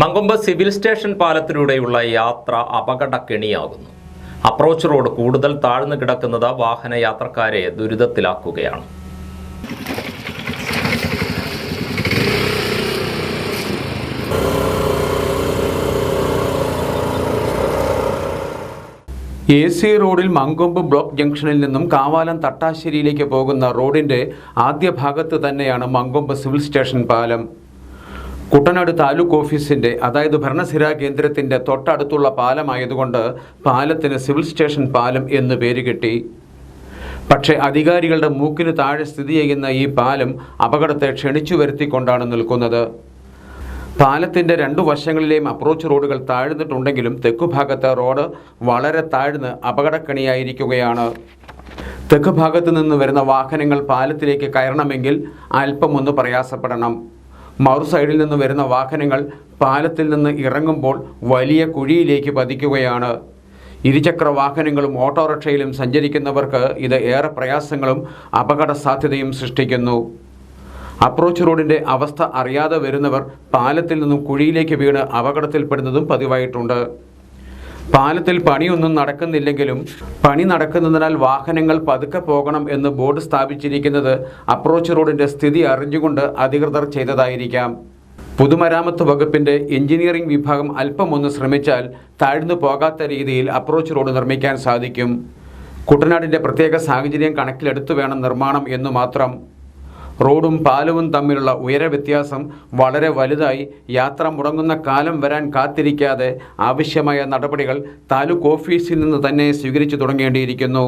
Mankombu civil station പാലത്തിലൂടെയുള്ള യാത്ര അപകടക്കെണിയാകുന്നു. Approach road കൂടുതൽ താഴ്ന്നു കിടക്കുന്നത് വാഹന യാത്രക്കാരെ ദുരിതത്തിലാക്കുകയാണ്. എ സി റോഡിൽ മങ്കൊമ്പ് ബ്ലോക്ക് ജംഗ്ഷനിൽ നിന്നും കാവാലം തട്ടാശ്ശേരിയിലേക്ക് പോകുന്ന റോഡിന്റെ ആദ്യ ഭാഗത്ത് തന്നെയാണ് മങ്കൊമ്പ് സിവിൽ സ്റ്റേഷൻ പാലം. കുട്ടനാട് താലൂക്ക് ഓഫീസിന്റെ അതായത് ഭരണസിരാ കേന്ദ്രത്തിന്റെ തൊട്ടടുത്തുള്ള പാലമായതുകൊണ്ട് പാലത്തിന് സിവിൽ സ്റ്റേഷൻ പാലം എന്ന് പേര് കിട്ടി. പക്ഷേ അധികാരികളുടെ മൂക്കിന് താഴെ സ്ഥിതി ചെയ്യുന്ന ഈ പാലം അപകടത്തെ ക്ഷണിച്ചു വരുത്തിക്കൊണ്ടാണ് നിൽക്കുന്നത്. പാലത്തിന്റെ രണ്ടു വശങ്ങളിലെയും അപ്രോച്ച് റോഡുകൾ താഴ്ന്നിട്ടുണ്ടെങ്കിലും തെക്കുഭാഗത്തെ റോഡ് വളരെ താഴ്ന്ന് അപകടക്കണിയായിരിക്കുകയാണ്. തെക്ക് നിന്ന് വരുന്ന വാഹനങ്ങൾ പാലത്തിലേക്ക് കയറണമെങ്കിൽ അല്പമൊന്ന് പ്രയാസപ്പെടണം. മറു സൈഡിൽ നിന്ന് വരുന്ന വാഹനങ്ങൾ പാലത്തിൽ നിന്ന് ഇറങ്ങുമ്പോൾ വലിയ കുഴിയിലേക്ക് പതിക്കുകയാണ്. ഇരുചക്ര വാഹനങ്ങളും ഓട്ടോറിക്ഷയിലും സഞ്ചരിക്കുന്നവർക്ക് ഇത് ഏറെ പ്രയാസങ്ങളും അപകട സാധ്യതയും സൃഷ്ടിക്കുന്നു. അപ്രോച്ച് റോഡിന്റെ അവസ്ഥ അറിയാതെ വരുന്നവർ പാലത്തിൽ നിന്നും കുഴിയിലേക്ക് വീണ് അപകടത്തിൽപ്പെടുന്നതും പതിവായിട്ടുണ്ട്. പാലത്തിൽ പണിയൊന്നും നടക്കുന്നില്ലെങ്കിലും പണി നടക്കുന്നതിനാൽ വാഹനങ്ങൾ പതുക്കെ പോകണം എന്ന് ബോർഡ് സ്ഥാപിച്ചിരിക്കുന്നത് അപ്രോച്ച് റോഡിന്റെ സ്ഥിതി അറിഞ്ഞുകൊണ്ട് അധികൃതർ ചെയ്തതായിരിക്കാം. പൊതുമരാമത്ത് വകുപ്പിന്റെ എഞ്ചിനീയറിംഗ് വിഭാഗം അല്പമൊന്ന് ശ്രമിച്ചാൽ താഴ്ന്നു പോകാത്ത രീതിയിൽ അപ്രോച്ച് റോഡ് നിർമ്മിക്കാൻ സാധിക്കും. കുട്ടനാടിന്റെ പ്രത്യേക സാഹചര്യം കണക്കിലെടുത്തു വേണം നിർമ്മാണം എന്നു മാത്രം റോഡും പാലവും തമ്മിലുള്ള ഉയര വ്യത്യാസം വളരെ വലുതായി. യാത്ര മുടങ്ങുന്ന കാലം വരാൻ കാത്തിരിക്കാതെ ആവശ്യമായ നടപടികൾ താലൂക്ക് ഓഫീസിൽ നിന്ന് തന്നെ സ്വീകരിച്ചു തുടങ്ങേണ്ടിയിരിക്കുന്നു.